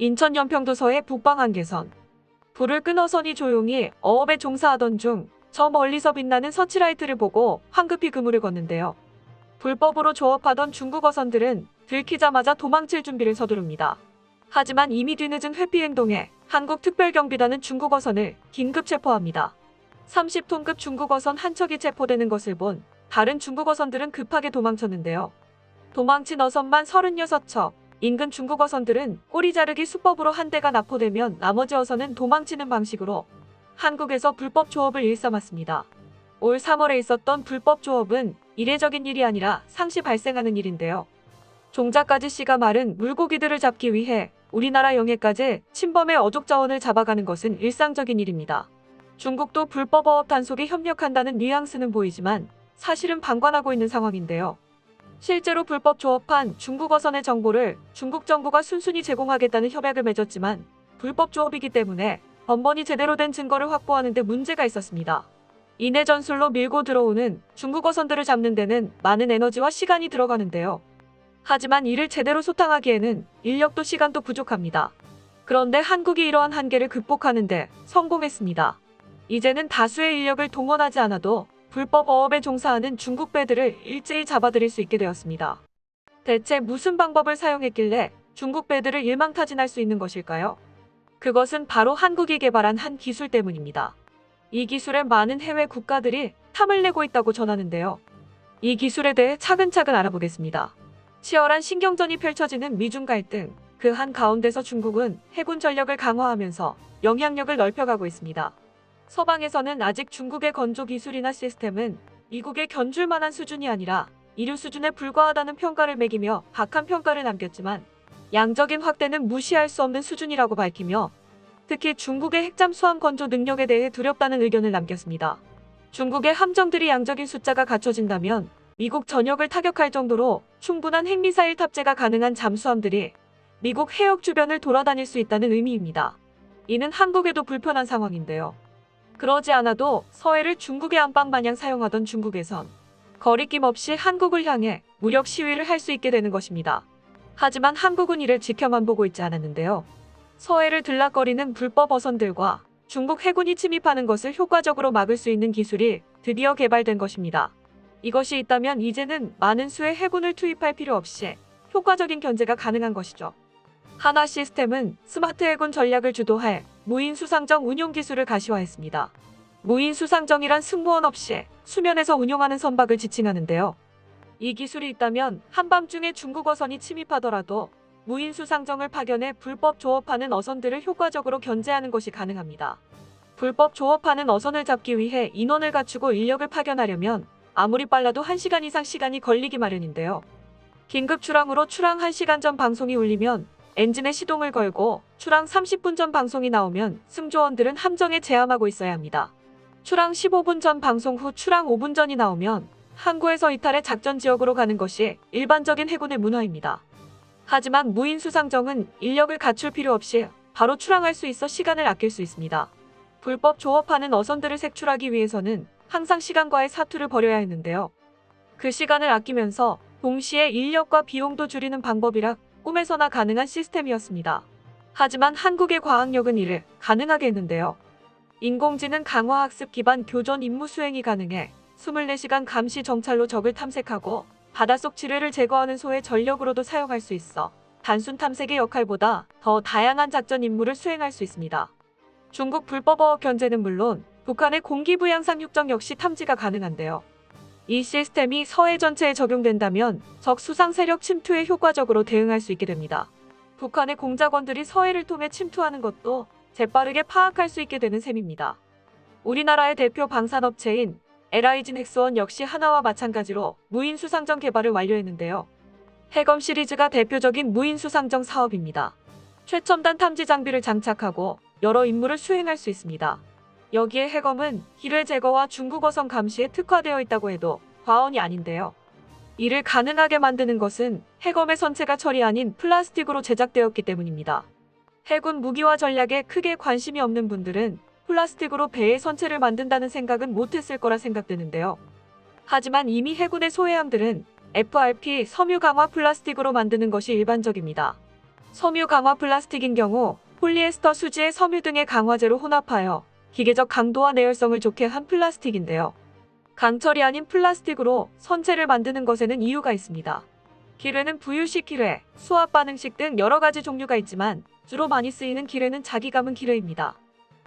인천 연평도서의 북방한계선. 불을 끊어서니 조용히 어업에 종사하던 중 저 멀리서 빛나는 서치라이트를 보고 황급히 그물을 걷는데요. 불법으로 조업하던 중국 어선들은 들키자마자 도망칠 준비를 서두릅니다. 하지만 이미 뒤늦은 회피 행동에 한국 특별경비단은 중국 어선을 긴급 체포합니다. 30톤급 중국 어선 한 척이 체포되는 것을 본 다른 중국 어선들은 급하게 도망쳤는데요. 도망친 어선만 36척, 인근 중국 어선들은 꼬리 자르기 수법으로 한 대가 납포되면 나머지 어선은 도망치는 방식으로 한국에서 불법 조업을 일삼았습니다. 올 3월에 있었던 불법 조업은 이례적인 일이 아니라 상시 발생하는 일인데요. 종자까지 씨가 마른 물고기들을 잡기 위해 우리나라 영해까지 침범의 어족 자원을 잡아가는 것은 일상적인 일입니다. 중국도 불법 어업 단속에 협력한다는 뉘앙스는 보이지만 사실은 방관하고 있는 상황인데요. 실제로 불법 조업한 중국 어선의 정보를 중국 정부가 순순히 제공하겠다는 협약을 맺었지만 불법 조업이기 때문에 번번이 제대로 된 증거를 확보하는 데 문제가 있었습니다. 이내 전술로 밀고 들어오는 중국 어선들을 잡는 데는 많은 에너지와 시간이 들어가는데요. 하지만 이를 제대로 소탕하기에는 인력도 시간도 부족합니다. 그런데 한국이 이러한 한계를 극복하는데 성공했습니다. 이제는 다수의 인력을 동원하지 않아도 불법 어업에 종사하는 중국 배들을 일제히 잡아들일 수 있게 되었습니다. 대체 무슨 방법을 사용했길래 중국 배들을 일망타진할 수 있는 것일까요? 그것은 바로 한국이 개발한 한 기술 때문입니다. 이 기술에 많은 해외 국가들이 탐을 내고 있다고 전하는데요. 이 기술에 대해 차근차근 알아보겠습니다. 치열한 신경전이 펼쳐지는 미중 갈등, 그 한 가운데서 중국은 해군 전력을 강화하면서 영향력을 넓혀가고 있습니다. 서방에서는 아직 중국의 건조 기술이나 시스템은 미국에 견줄 만한 수준이 아니라 이류 수준에 불과하다는 평가를 매기며 박한 평가를 남겼지만 양적인 확대는 무시할 수 없는 수준이라고 밝히며 특히 중국의 핵잠 수함 건조 능력에 대해 두렵다는 의견을 남겼습니다. 중국의 함정들이 양적인 숫자가 갖춰진다면 미국 전역을 타격할 정도로 충분한 핵미사일 탑재가 가능한 잠수함들이 미국 해역 주변을 돌아다닐 수 있다는 의미입니다. 이는 한국에도 불편한 상황인데요. 그러지 않아도 서해를 중국의 안방 마냥 사용하던 중국에선 거리낌 없이 한국을 향해 무력 시위를 할 수 있게 되는 것입니다. 하지만 한국은 이를 지켜만 보고 있지 않았는데요. 서해를 들락거리는 불법 어선들과 중국 해군이 침입하는 것을 효과적으로 막을 수 있는 기술이 드디어 개발된 것입니다. 이것이 있다면 이제는 많은 수의 해군을 투입할 필요 없이 효과적인 견제가 가능한 것이죠. 하나 시스템은 스마트 해군 전략을 주도할 무인 수상정 운용 기술을 가시화했습니다. 무인 수상정이란 승무원 없이 수면에서 운용하는 선박을 지칭하는데요. 이 기술이 있다면 한밤중에 중국 어선이 침입하더라도 무인 수상정을 파견해 불법 조업하는 어선들을 효과적으로 견제하는 것이 가능합니다. 불법 조업하는 어선을 잡기 위해 인원을 갖추고 인력을 파견하려면 아무리 빨라도 1시간 이상 시간이 걸리기 마련인데요. 긴급 출항으로 출항 1시간 전 방송이 울리면 엔진에 시동을 걸고 출항 30분 전 방송이 나오면 승조원들은 함정에 제함하고 있어야 합니다. 출항 15분 전 방송 후 출항 5분 전이 나오면 항구에서 이탈해 작전 지역으로 가는 것이 일반적인 해군의 문화입니다. 하지만 무인 수상정은 인력을 갖출 필요 없이 바로 출항할 수 있어 시간을 아낄 수 있습니다. 불법 조업하는 어선들을 색출하기 위해서는 항상 시간과의 사투를 벌여야 했는데요. 그 시간을 아끼면서 동시에 인력과 비용도 줄이는 방법이라 꿈에서나 가능한 시스템이었습니다. 하지만 한국의 과학력은 이를 가능하게 했는데요. 인공지능 강화학습 기반 교전 임무 수행이 가능해 24시간 감시 정찰로 적을 탐색하고 바닷속 지뢰를 제거하는 소의 전력으로도 사용할 수 있어 단순 탐색의 역할보다 더 다양한 작전 임무를 수행할 수 있습니다. 중국 불법 어업 견제는 물론 북한의 공기부양상 육정 역시 탐지가 가능한데요. 이 시스템이 서해 전체에 적용된다면 적 수상 세력 침투에 효과적으로 대응할 수 있게 됩니다. 북한의 공작원들이 서해를 통해 침투하는 것도 재빠르게 파악할 수 있게 되는 셈입니다. 우리나라의 대표 방산업체인 LIG 넥스원 역시 하나와 마찬가지로 무인 수상정 개발을 완료했는데요. 해검 시리즈가 대표적인 무인 수상정 사업입니다. 최첨단 탐지 장비를 장착하고 여러 임무를 수행할 수 있습니다. 여기에 해검은 기뢰 제거와 중국어선 감시에 특화되어 있다고 해도 과언이 아닌데요. 이를 가능하게 만드는 것은 해검의 선체가 철이 아닌 플라스틱으로 제작되었기 때문입니다. 해군 무기와 전략에 크게 관심이 없는 분들은 플라스틱으로 배의 선체를 만든다는 생각은 못했을 거라 생각되는데요. 하지만 이미 해군의 소해함들은 FRP 섬유 강화 플라스틱으로 만드는 것이 일반적입니다. 섬유 강화 플라스틱인 경우 폴리에스터 수지에 섬유 등의 강화제로 혼합하여 기계적 강도와 내열성을 좋게 한 플라스틱인데요. 강철이 아닌 플라스틱으로 선체를 만드는 것에는 이유가 있습니다. 기뢰는 부유식 기뢰, 수압 반응식 등 여러 가지 종류가 있지만 주로 많이 쓰이는 기뢰는 자기 감은 기뢰입니다.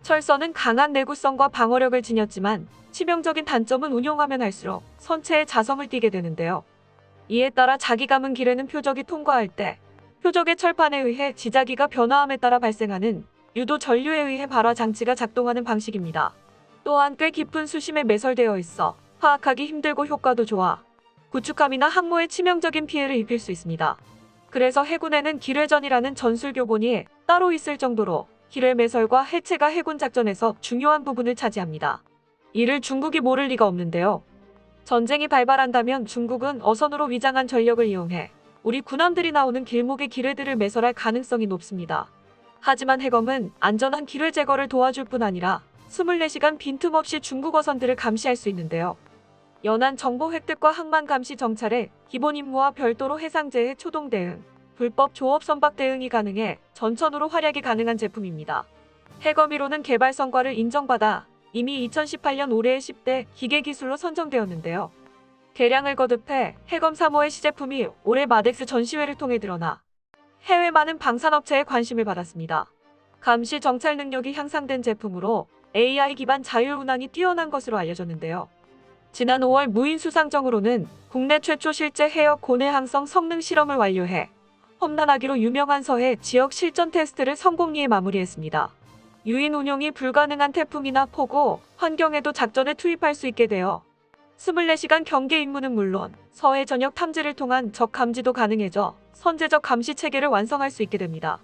철선은 강한 내구성과 방어력을 지녔지만 치명적인 단점은 운용하면 할수록 선체에 자성을 띠게 되는데요. 이에 따라 자기 감은 기뢰는 표적이 통과할 때 표적의 철판에 의해 지자기가 변화함에 따라 발생하는 유도 전류에 의해 발화 장치가 작동하는 방식입니다. 또한 꽤 깊은 수심에 매설되어 있어 파악하기 힘들고 효과도 좋아 구축함이나 항모에 치명적인 피해를 입힐 수 있습니다. 그래서 해군에는 기뢰전이라는 전술 교본이 따로 있을 정도로 기뢰 매설과 해체가 해군 작전에서 중요한 부분을 차지합니다. 이를 중국이 모를 리가 없는데요. 전쟁이 발발한다면 중국은 어선으로 위장한 전력을 이용해 우리 군함들이 나오는 길목의 기뢰들을 매설할 가능성이 높습니다. 하지만 해검은 안전한 기뢰 제거를 도와줄 뿐 아니라 24시간 빈틈없이 중국 어선들을 감시할 수 있는데요. 연안 정보 획득과 항만 감시 정찰에 기본 임무와 별도로 해상재해 초동 대응, 불법 조업 선박 대응이 가능해 전천후로 활약이 가능한 제품입니다. 해검이로는 개발 성과를 인정받아 이미 2018년 올해의 10대 기계 기술로 선정되었는데요. 개량을 거듭해 해검 3호의 시제품이 올해 마덱스 전시회를 통해 드러나 해외 많은 방산업체의 관심을 받았습니다. 감시 정찰 능력이 향상된 제품으로 AI 기반 자율 운항이 뛰어난 것으로 알려졌는데요. 지난 5월 무인 수상정으로는 국내 최초 실제 해역 고내 항성 성능 실험을 완료해 험난하기로 유명한 서해 지역 실전 테스트를 성공리에 마무리했습니다. 유인 운용이 불가능한 태풍이나 폭우, 환경에도 작전에 투입할 수 있게 되어 24시간 경계 임무는 물론 서해 전역 탐지를 통한 적 감지도 가능해져 선제적 감시 체계를 완성할 수 있게 됩니다.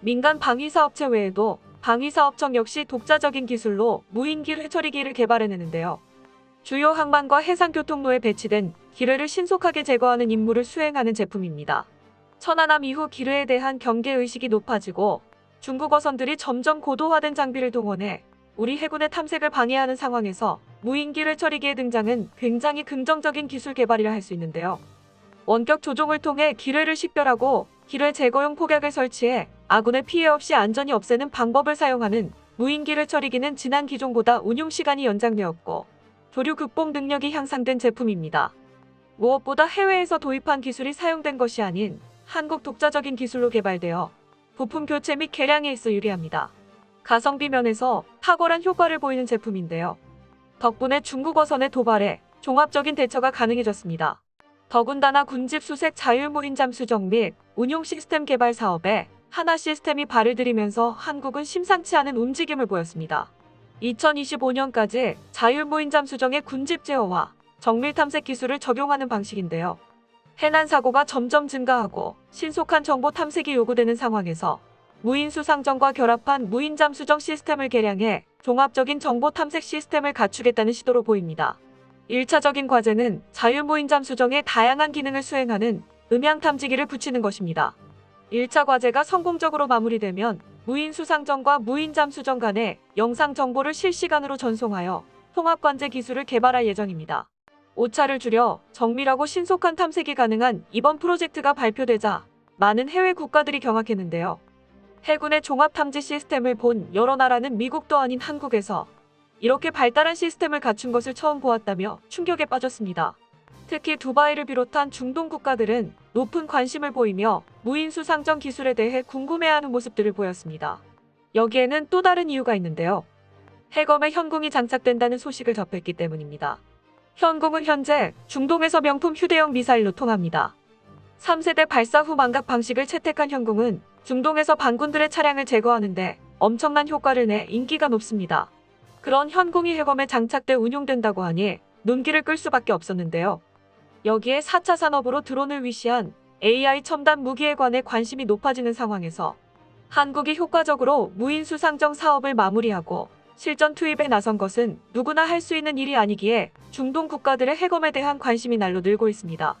민간 방위사업체 외에도 방위사업청 역시 독자적인 기술로 무인기 회처리기를 개발해내는데요. 주요 항만과 해상교통로에 배치된 기뢰를 신속하게 제거하는 임무를 수행하는 제품입니다. 천안함 이후 기뢰에 대한 경계의식이 높아지고 중국 어선들이 점점 고도화된 장비를 동원해 우리 해군의 탐색을 방해하는 상황에서 무인기를 처리기의 등장은 굉장히 긍정적인 기술 개발이라 할 수 있는데요. 원격 조종을 통해 기뢰를 식별하고 기뢰 제거용 폭약을 설치해 아군의 피해 없이 안전히 없애는 방법을 사용하는 무인기를 처리기는 지난 기종보다 운용 시간이 연장되었고 조류 극복 능력이 향상된 제품입니다. 무엇보다 해외에서 도입한 기술이 사용된 것이 아닌 한국 독자적인 기술로 개발되어 부품 교체 및 개량에 있어 유리합니다. 가성비 면에서 탁월한 효과를 보이는 제품인데요. 덕분에 중국 어선의 도발에 종합적인 대처가 가능해졌습니다. 더군다나 군집 수색 자율무인 잠수정 및 운용 시스템 개발 사업에 하나 시스템이 발을 들이면서 한국은 심상치 않은 움직임을 보였습니다. 2025년까지 자율무인 잠 수정의 군집 제어와 정밀 탐색 기술을 적용하는 방식인데요. 해난 사고가 점점 증가하고 신속한 정보 탐색이 요구되는 상황에서 무인 수 상정과 결합한 무인 잠 수정 시스템을 개량해 종합적인 정보 탐색 시스템을 갖추겠다는 시도로 보입니다. 1차적인 과제는 자율무인 잠 수정의 다양한 기능을 수행하는 음향 탐지기를 붙이는 것입니다. 1차 과제가 성공적으로 마무리되면 무인 수상정과 무인 잠수정 간의 영상 정보를 실시간으로 전송하여 통합 관제 기술을 개발할 예정입니다. 오차를 줄여 정밀하고 신속한 탐색이 가능한 이번 프로젝트가 발표되자 많은 해외 국가들이 경악했는데요. 해군의 종합 탐지 시스템을 본 여러 나라는 미국도 아닌 한국에서 이렇게 발달한 시스템을 갖춘 것을 처음 보았다며 충격에 빠졌습니다. 특히 두바이를 비롯한 중동 국가들은 높은 관심을 보이며 무인 수 상정 기술에 대해 궁금해하는 모습들을 보였습니다. 여기에는 또 다른 이유가 있는데요. 해검에 현궁이 장착된다는 소식을 접했기 때문입니다. 현궁은 현재 중동에서 명품 휴대용 미사일로 통합니다. 3세대 발사 후 망각 방식을 채택한 현궁은 중동에서 반군들의 차량을 제거하는데 엄청난 효과를 내 인기가 높습니다. 그런 현궁이 해검에 장착돼 운용된다고 하니 눈길을 끌 수밖에 없었는데요. 여기에 4차 산업으로 드론을 위시한 AI 첨단 무기에 관해 관심이 높아지는 상황에서 한국이 효과적으로 무인 수 상정 사업을 마무리하고 실전 투입에 나선 것은 누구나 할 수 있는 일이 아니기에 중동 국가들의 해검에 대한 관심이 날로 늘고 있습니다.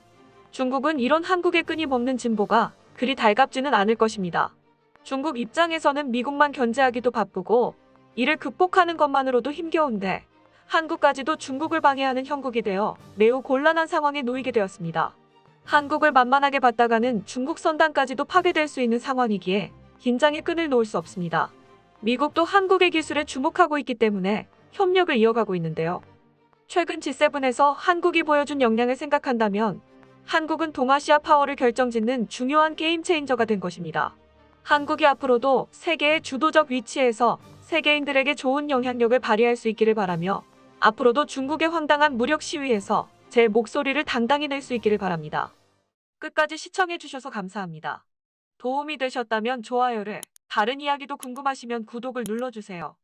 중국은 이런 한국의 끊임없는 진보가 그리 달갑지는 않을 것입니다. 중국 입장에서는 미국만 견제하기도 바쁘고 이를 극복하는 것만으로도 힘겨운데 한국까지도 중국을 방해하는 형국이 되어 매우 곤란한 상황에 놓이게 되었습니다. 한국을 만만하게 봤다가는 중국 선당까지도 파괴될 수 있는 상황이기에 긴장의 끈을 놓을 수 없습니다. 미국도 한국의 기술에 주목하고 있기 때문에 협력을 이어가고 있는데요. 최근 G7에서 한국이 보여준 역량을 생각한다면 한국은 동아시아 파워를 결정짓는 중요한 게임 체인저가 된 것입니다. 한국이 앞으로도 세계의 주도적 위치에서 세계인들에게 좋은 영향력을 발휘할 수 있기를 바라며 앞으로도 중국의 황당한 무력 시위에서 제 목소리를 당당히 낼 수 있기를 바랍니다. 끝까지 시청해주셔서 감사합니다. 도움이 되셨다면 좋아요를, 다른 이야기도 궁금하시면 구독을 눌러주세요.